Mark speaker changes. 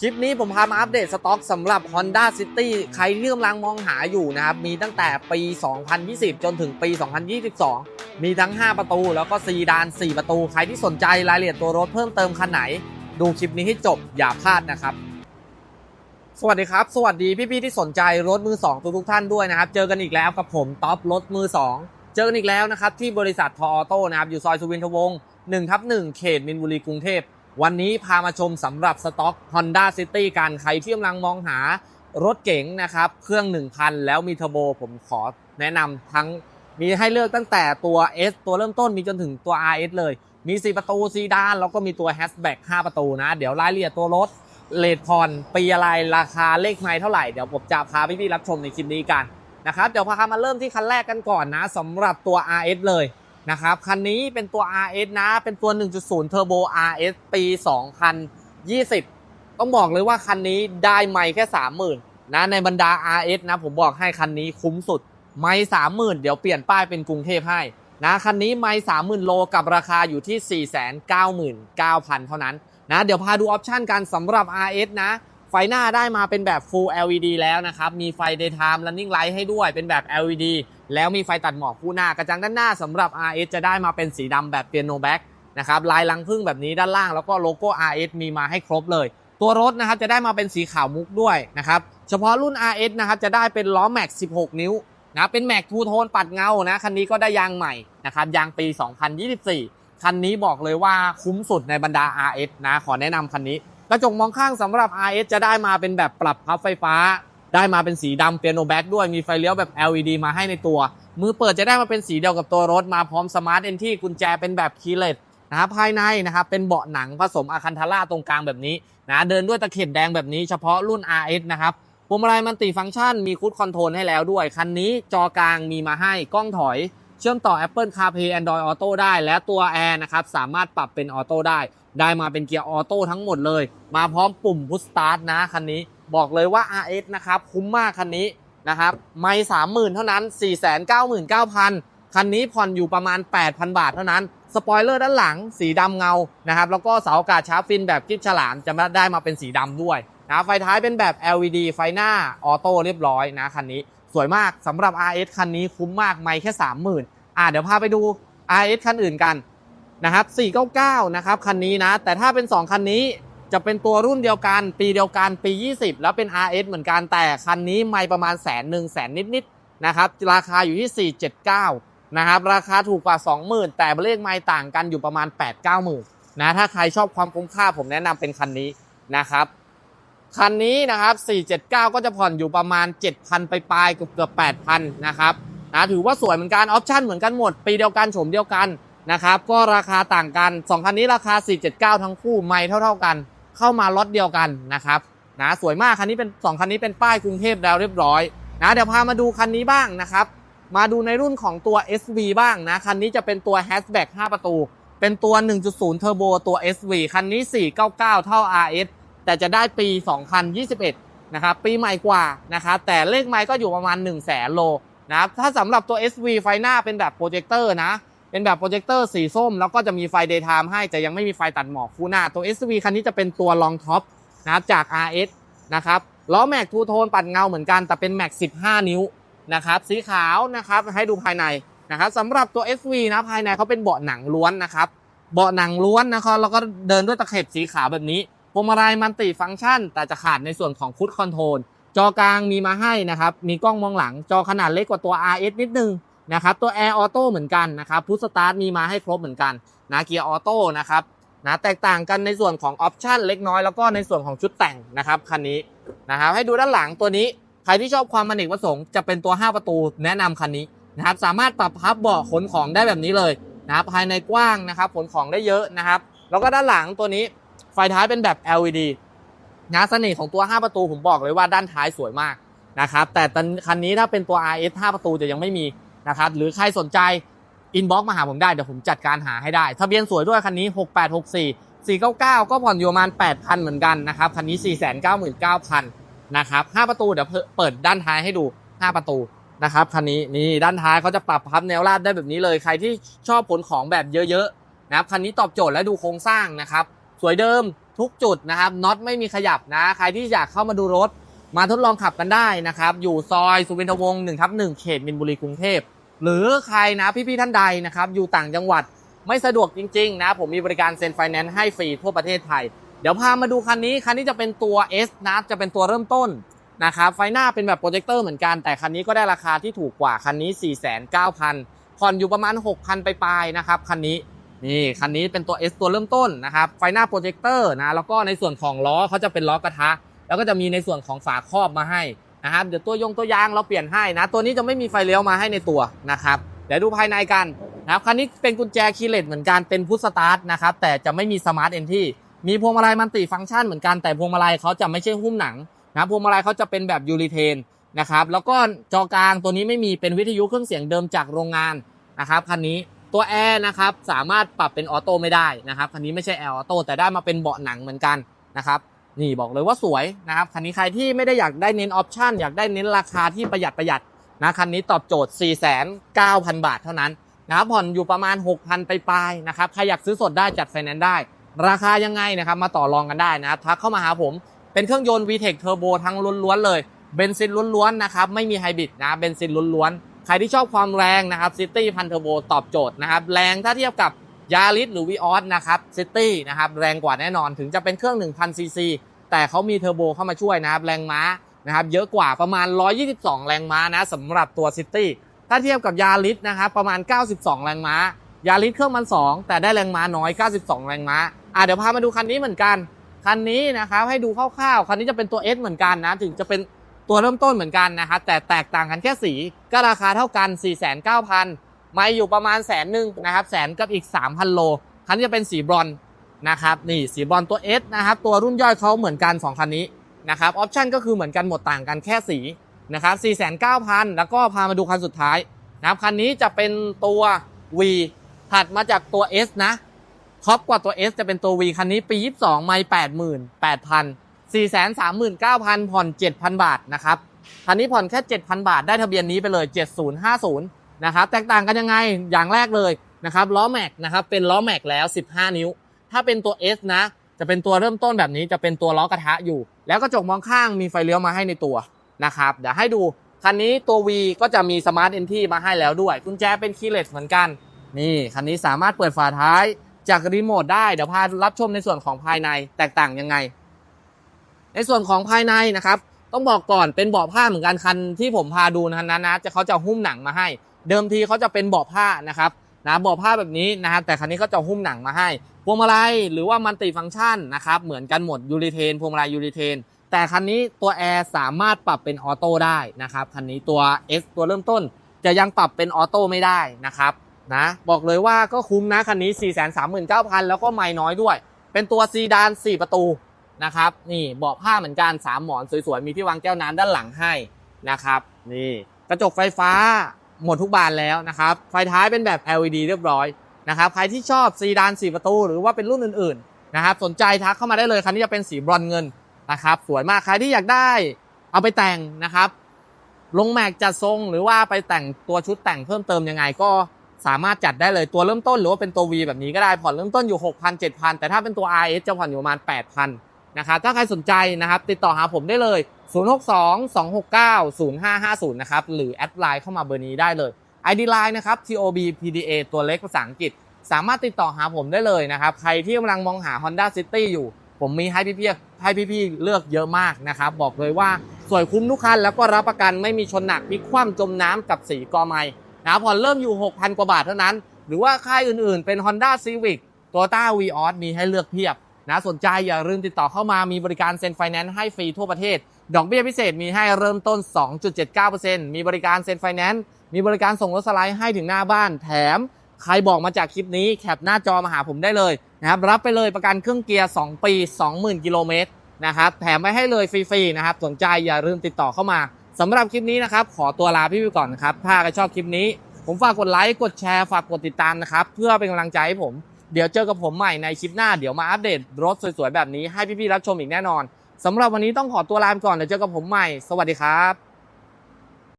Speaker 1: คลิปนี้ผมพามาอัปเดตสต็อกสำหรับ Honda City ใครที่กำลังมองหาอยู่นะครับ มีตั้งแต่ปี 2020 จนถึงปี 2022 มีทั้ง 5 ประตู แล้วก็ซีดาน 4 ประตู ใครที่สนใจรายละเอียดตัวรถเพิ่มเติมคันไหน ดูคลิปนี้ให้จบอย่าพลาดนะครับ สวัสดีครับ สวัสดีพี่ๆที่สนใจรถมือ 2 ทุกๆท่านด้วยนะครับ เจอกันอีกแล้วกับผมท็อปรถมือ 2 เจอกันอีกแล้วนะครับที่บริษัททออโต้นะครับอยู่ซอยสุวินทวงศ์1ทับ1เขตมินบุรีกรุงเทพ วันนี้พามาชมสำหรับสต็อก Honda City กันใครที่กำลังมองหารถเก๋งนะครับ เครื่อง 1,000 แล้วมีเทอร์โบผมขอแนะนำทั้งมีให้เลือกตั้งแต่ตัว S ตัวเริ่มต้นมีจนถึงตัว RS เลย มี 4 ประตูซีดาน แล้วก็มีตัว Hatchback 5ประตูนะ เดี๋ยวรายละเอียดตัวรถเลทพอนปีอะไรราคาเลขไมล์เท่าไหร่ เดี๋ยวผมจะพาพี่ๆรับชมในคลิปนี้กันนะครับเดี๋ยวพามาเริ่มที่คันแรกกันก่อนนะสำหรับตัว RS เลย นะครับคันนี้เป็นตัว RS นะ เป็นตัว 1.0 Turbo RS ปี 2020 ต้องบอกเลยว่าคันนี้ได้ไมล์แค่ 30,000นะในบรรดา RS นะผมบอกให้คันนี้คุ้มสุด ไมล์30,000 เดี๋ยวเปลี่ยนป้ายเป็นกรุงเทพให้นะคันนี้ไมล์30,000 โลกับราคาอยู่ที่ 499,000 เท่านั้นนะเดี๋ยวพาดูออปชันกันสำหรับ RS นะ ฟหน้าได้มาเป็นแบบ Full LED แล้วนะครับ มีไฟ Daytime Running Light ให้ด้วย เป็นแบบ LED แล้วมีไฟตัดหมอกคู่หน้ากระจังด้านหน้าสำหรับ RS จะได้มาเป็นสีดำแบบ Piano Black นะครับ ลายลังพึ่งแบบนี้ด้านล่างแล้วก็โลโก้ RS มีมาให้ครบเลย ตัวรถนะครับจะได้มาเป็นสีขาวมุกด้วยนะครับ เฉพาะรุ่น RS นะครับจะได้เป็นล้อแม็ก16 นิ้วนะเป็นแม็กทูโทนปัดเงานะคันนี้ก็ได้ยางใหม่นะครับยางปี 2024 คันนี้บอกเลยว่าคุ้มสุดในบรรดา RS นะขอแนะนำคันนี้ กระจกมองข้างสำหรับ RS จะได้มาเป็นแบบปรับพับไฟฟ้า ได้มาเป็นสีดำเปียโนแบ็กด้วยมีไฟเลี้ยวแบบ LED มาให้ในตัว มือเปิดจะได้มาเป็นสีเดียวกับตัวรถมาพร้อมสมาร์ทเอนที่กุญแจเป็นแบบคีเลสนะครับภายในนะครับเป็นเบาะหนังผสมอะคันทาร่าตรงกลางแบบนี้นะเดินด้วยตะเข็บแดงแบบนี้เฉพาะรุ่น RS นะครับพวงมาลัยมันติฟังก์ชันมีคูดคอนโทรลให้แล้วด้วยคันนี้จอกลางมีมาให้กล้องถอย ชื่อมต่อ Apple CarPlay Android Auto ได้ และตัว Air นะครับสามารถปรับเป็นออโต้ได้ ได้มาเป็นเกียร์ออโต้ทั้งหมดเลย มาพร้อมปุ่มพุชสตาร์ทนะคันนี้บอกเลยว่า RS นะครับคุ้มมากคันนี้นะครับไม่สามหมื่นเท่านั้น 4 9 9 9 0 0 คันนี้ผ่อนอยู่ประมาณ 8,000 บาทเท่านั้น สปอยเลอร์ด้านหลังสีดำเงานะครับแล้วก็เสาอากาศชาร์ฟินแบบกิ๊บฉลามจะมาได้มาเป็นสีดำด้วยนะไฟท้ายเป็นแบบ LED ไฟหน้าออโต้เรียบร้อยนะคันนี้สวยมากสำหรับ RS คันนี้คุ้มมากไม่แค่ 30,000 อะเดี๋ยวพาไปดู RS คันอื่นกันนะครับ499 นะครับ คันนี้นะ แต่ถ้าเป็น 2 คันนี้จะเป็นตัวรุ่นเดียวกัน ปีเดียวกันปี 20 แล้วเป็น RS เหมือนกันแต่คันนี้ไม่ประมาณแสนหนึ่งแสนนิดๆนะครับราคาอยู่ที่ 479 นะครับ ราคาถูกกว่า 20,000 แต่เลขไม่ต่างกันอยู่ประมาณ 8-90,000นะถ้าใครชอบความคุ้มค่าผมแนะนำเป็นคันนี้นะครับคันนี้นะครับ 479 ก็จะผ่อนอยู่ประมาณ 7,000 ไปปลายเกือบเกือบ8,000 นะครับ นะถือว่าสวยเหมือนกัน ออปชั่นเหมือนกันหมด ปีเดียวกันโฉมเดียวกันนะครับ ก็ราคาต่างกัน 2 คันนี้ราคา 479 ทั้งคู่ไม่เท่า ๆกัน เข้ามาล็อตเดียวกันนะครับนะสวยมากคันนี้เป็น 2 คันนี้เป็นป้ายกรุงเทพแล้วเรียบร้อยนะเดี๋ยวพามาดูคันนี้บ้างนะครับ มาดูในรุ่นของตัว SV บ้างนะคันนี้จะเป็นตัว Hatchback 5ประตู เป็นตัว 1.0 Turbo ตัว SV คันนี้ 499 เท่า RS แต่จะได้ปี 2021 นะครับ ปีใหม่กว่านะครับ แต่เลขไมล์ก็อยู่ประมาณ 1 0 0 0 0แสนโล นะครับถ้าสำหรับตัว SV ไฟหน้าเป็นแบบโปรเจคเตอร์นะ เป็นแบบโปรเจคเตอร์สีส้ม แล้วก็จะมีไฟ Daytime ให้แต่ยังไม่มีไฟตัดหมอกคู่หน้า ตัว SV คันนี้จะเป็นตัวรองท็อปนะจาก RS นะครับล้อแม็กทูโทนปัดเงาเหมือนกันแต่เป็นแม็ก15 นิ้วนะครับสีขาวนะครับให้ดูภายในนะครับสำหรับตัว SV นะภายในเขาเป็นเบาะหนังล้วนนะครับเบาะหนังล้วนนะครับแล้วก็เดินด้วยตะเข็บสีขาวแบบนี้พวงมาลัยมันติฟังก์ชัน แต่จะขาดในส่วนของฟุตคอนโทรล จอกลางมีมาให้นะครับ มีกล้องมองหลัง จอขนาดเล็กกว่าตัว RS นิดนึงนะครับ ตัว Air Auto เหมือนกันนะครับพุทสตาร์ทมีมาให้ครบเหมือนกันนะเกียร์ออโต้นะครับนะแตกต่างกันในส่วนของออปชันเล็กน้อยแล้วก็ในส่วนของชุดแต่งนะครับคันนี้นะครับให้ดูด้านหลังตัวนี้ ใครที่ชอบความมันเอกประสงค์จะเป็นตัว 5 ประตูแนะนำคันนี้นะครับสามารถปรับพับเบาะขนของได้แบบนี้เลยนะครับภายในกว้างนะครับขนของได้เยอะนะครับ แล้วก็ด้านหลังตัวนี้ไฟท้ายเป็นแบบ LED นะเสน่ห์ของตัว 5 ประตูผมบอกเลยว่าด้านท้ายสวยมากนะครับแต่ตอนคันนี้ถ้าเป็นตัว RS 5 ประตูจะยังไม่มีนะครับหรือใครสนใจอินบ็อกมาหาผมได้ เดี๋ยวผมจัดการหาให้ได้ทะเบียนสวยด้วยคันนี้ 6864 499 ก็ผ่อนอยู่ประมาณ 8,000 เหมือนกันนะครับคันนี้ 499,000นะครับ5ประตูเดี๋ยวเปิดด้านท้ายให้ดู 5 ประตูนะครับคันนี้นี่ด้านท้ายเขาจะปรับพับแนวราบได้แบบนี้เลยใครที่ชอบขนของแบบเยอะๆนะครับคันนี้ตอบโจทย์และดูโครงสร้างนะครับสวยเดิม ทุกจุดนะครับน็อตไม่มีขยับนะ ใครที่อยากเข้ามาดูรถ มาทดลองขับกันได้นะครับ อยู่ซอยสุวินทวงศ์1ทับ1เขตมินบุรีกรุงเทพ หรือใครนะพี่ๆท่านใดนะครับ อยู่ต่างจังหวัดไม่สะดวกจริงๆนะ ผมมีบริการเซ็นไฟแนนซ์ให้ฟรีทั่วประเทศไทย เดี๋ยวพามาดูคันนี้ คันนี้จะเป็นตัว S นะจะเป็นตัวเริ่มต้นนะครับไฟหน้าเป็นแบบโปรเจคเตอร์เหมือนกันแต่คันนี้ก็ได้ราคาที่ถูกกว่าคันนี้ 4,900ผ่อนอยู่ประมาณ 6,000 ไปปลายๆนะครับคันนี้ นี่คันนี้เป็นตัว S ตัวเริ่มต้นนะครับ ไฟหน้าโปรเจคเตอร์นะ แล้วก็ในส่วนของล้อเขาจะเป็นล้อกระทะ แล้วก็จะมีในส่วนของฝาครอบมาให้นะครับ เดี๋ยวตัวยงตัวยางเราเปลี่ยนให้นะ ตัวนี้จะไม่มีไฟเลี้ยวมาให้ในตัวนะครับ เดี๋ยวดูภายในกันนะครับ คันนี้เป็นกุญแจคีเลสเหมือนกัน เป็นพุทสตาร์ทนะครับ แต่จะไม่มีสมาร์ทเอนที่มีพวงมาลัยมันติฟังก์ชันเหมือนกัน แต่พวงมาลัยเขาจะไม่ใช่หุ้มหนังนะพวงมาลัยเขาจะเป็นแบบยูริเทนนะครับ แล้วก็จอกลางตัวนี้ไม่มีเป็นวิทยุเครื่องเสียงเดิมจากโรงงานนะครับคันนี้ ตัวแอร์นะครับสามารถปรับเป็นออโต้ไม่ได้นะครับคันนี้ไม่ใช่แอร์ออโต้แต่ได้มาเป็นเบาะหนังเหมือนกันนะครับนี่บอกเลยว่าสวยนะครับคันนี้ใครที่ไม่ได้อยากได้เน้นออปชั่นอยากได้เน้นราคาที่ประหยัดประหยัดนะคันนี้ตอบโจทย์ 4,900 บาทเท่านั้นนะครับผ่อนอยู่ประมาณ 6,000 ไปปลายนะครับใครอยากซื้อสดได้จัดไฟแนนซ์ได้ ราคายังไงนะครับมาต่อรองกันได้นะครับทักเข้ามาหาผมเป็นเครื่องยนต์ VTEC Turbo ทั้งล้วนๆเลยเบนซินล้วนๆนะครับไม่มีไฮบริดนะเบนซินล้วนๆ ใครที่ชอบความแรงนะครับซิตี้พันเทอร์โบตอบโจทย์นะครับ แรงถ้าเทียบกับยาริสหรือวีออสนะครับซิตี้นะครับแรงกว่าแน่นอนถึงจะเป็นเครื่อง 1,000 ซีซี แต่เขามีเทอร์โบเข้ามาช่วยนะครับ แรงม้านะครับเยอะกว่าประมาณ 122 แรงม้านะสำหรับตัวซิตี้ถ้าเทียบกับยาริสนะครับประมาณ 92 แรงม้ายาริสเครื่องมัน 2 แต่ได้แรงม้าน้อย 92 แรงม้าอะเดี๋ยวพามาดูคันนี้เหมือนกัน คันนี้นะครับให้ดูคร่าวๆ คันนี้จะเป็นตัว S เหมือนกันนะ ถึงจะเป็น ตัวเริ่มต้นเหมือนกันนะครับแต่แตกต่างกันแค่สีก็ราคาเท่ากัน 4,900ไม่อยู่ประมาณแสนหนึ่งนะครับแสนกับอีก 3,000 โล คันนี้จะเป็นสีบรอนนะครับนี่สีบรอนตัว S นะครับตัวรุ่นย่อยเขาเหมือนกัน 2 คันนี้นะครับออปชั่นก็คือเหมือนกันหมดต่างกันแค่สีนะครับ4,900แล้วก็พามาดูคันสุดท้ายนะครับคันนี้จะเป็นตัว V ถัดมาจากตัว S นะท็อปกว่าตัว S จะเป็นตัว V คันนี้ปี 22 ไม่ 88,000 439,000 ผ่อน 7,000 บาทนะครับคันนี้ผ่อนแค่ 7,000 บาทได้ทะเบียนนี้ไปเลย 7050 นะครับ แตกต่างกันยังไง อย่างแรกเลยนะครับล้อแม็กนะครับเป็นล้อแม็กแล้ว 15 นิ้ว ถ้าเป็นตัว S นะ จะเป็นตัวเริ่มต้นแบบนี้จะเป็นตัวล้อกระทะอยู่ แล้วกระจกมองข้างมีไฟเลี้ยวมาให้ในตัวนะครับเดี๋ยวให้ดูคันนี้ตัว V ก็จะมีสมาร์ทเอนทีมาให้แล้วด้วยกุญแจเป็นคีย์เลสเหมือนกัน นี่คันนี้สามารถเปิดฝาท้ายจากรีโมทได้เดี๋ยวพารับชมในส่วนของภายในแตกต่างยังไง ในส่วนของภายในนะครับ ต้องบอกก่อนเป็นเบาะผ้าเหมือนกันคันที่ผมพาดูนะนั้นนะจะเขาจะหุ้มหนังมาให้ เดิมทีเขาจะเป็นเบาะผ้านะครับนะเบาะผ้าแบบนี้นะครับแต่คันนี้เขาจะหุ้มหนังมาให้พวงมาลัยหรือว่ามันติฟังก์ชันนะครับเหมือนกันหมดยูริเทนพวงมาลัยยูริเทนแต่คันนี้ตัวแอร์สามารถปรับเป็นออโต้ได้นะครับคันนี้ตัว S ตัวเริ่มต้น จะยังปรับเป็นออโต้ไม่ได้นะครับนะบอกเลยว่าก็คุ้มนะคันนี้ 439,000 แล้วก็ไม่น้อยด้วย เป็นตัวซีดาน 4 ประตู นะครับ นี่เบาะผ้าเหมือนกัน3หมอนสวยๆมีที่วางแก้วน้ำด้านหลังให้นะครับ นี่กระจกไฟฟ้าหมดทุกบานแล้วนะครับ ไฟท้ายเป็นแบบ LED เรียบร้อยนะครับใครที่ชอบซีดาน4ประตูหรือว่าเป็นรุ่นอื่นๆนะครับสนใจทักเข้ามาได้เลยคันนี้จะเป็นสีบรอนเงินนะครับสวยมากใครที่อยากได้เอาไปแต่งนะครับ ลงแม็กจัดทรงหรือว่าไปแต่งตัวชุดแต่งเพิ่มเติมยังไงก็สามารถจัดได้เลยตัวเริ่มต้นหรือว่าเป็นตัว V แบบนี้ก็ได้ผ่อนเริ่มต้นอยู่ 6,000 7,000 แต่ถ้าเป็นตัว RS จะผ่อนอยู่ประมาณ 8,000 นะครับถ้าใครสนใจนะครับติดต่อหาผมได้เลย 062 269 0550 นะครับหรือแอดไลน์เข้ามาเบอร์นี้ได้เลย ID Line นะครับ TOB PDA ตัวเล็กภาษาอังกฤษ สามารถติดต่อหาผมได้เลยนะครับ ใครที่กำลังมองหา Honda City อยู่ ผมมีให้พี่ๆให้พี่ๆเลือกเยอะมากนะครับ บอกเลยว่าสวยคุ้มทุกคัน แล้วก็รับประกันไม่มีชนหนักมีคว่ำจมน้ำกับสีกอไม้นะผ่อนเริ่มอยู่ 6,000 กว่าบาทเท่านั้น หรือว่าค่ายอื่นๆ เป็น Honda Civic Toyota Vios มีให้เลือกเพียบ นะสนใจอย่าลืมติดต่อเข้ามามีบริการเซ็นไฟแนนซ์ให้ฟรีทั่วประเทศ ดอกเบี้ยพิเศษมีให้เริ่มต้น 2.79%มีบริการเซ็นไฟแนนซ์มีบริการส่งรถสไลด์ให้ถึงหน้าบ้าน แถมใครบอกมาจากคลิปนี้แคปหน้าจอมาหาผมได้เลยนะครับรับไปเลยประกันเครื่องเกียร์ 2 ปี 20,000 กิโลเมตรนะครับแถมไว้ให้เลยฟรีๆนะครับสนใจอย่าลืมติดต่อเข้ามาสำหรับคลิปนี้นะครับขอตัวลาพี่ไปก่อนนะครับถ้าใครชอบคลิปนี้ ผมฝากกดไลค์กดแชร์ฝากกดติดตามนะครับเพื่อเป็นกำลังใจให้ผม เดี๋ยวเจอกับผมใหม่ในคลิปหน้า เดี๋ยวมาอัปเดตรถสวยๆแบบนี้ให้พี่ๆรับชมอีกแน่นอนสำหรับวันนี้ต้องขอตัวลาไปก่อนเดี๋ยวเจอกับผมใหม่ สวัสดีครับ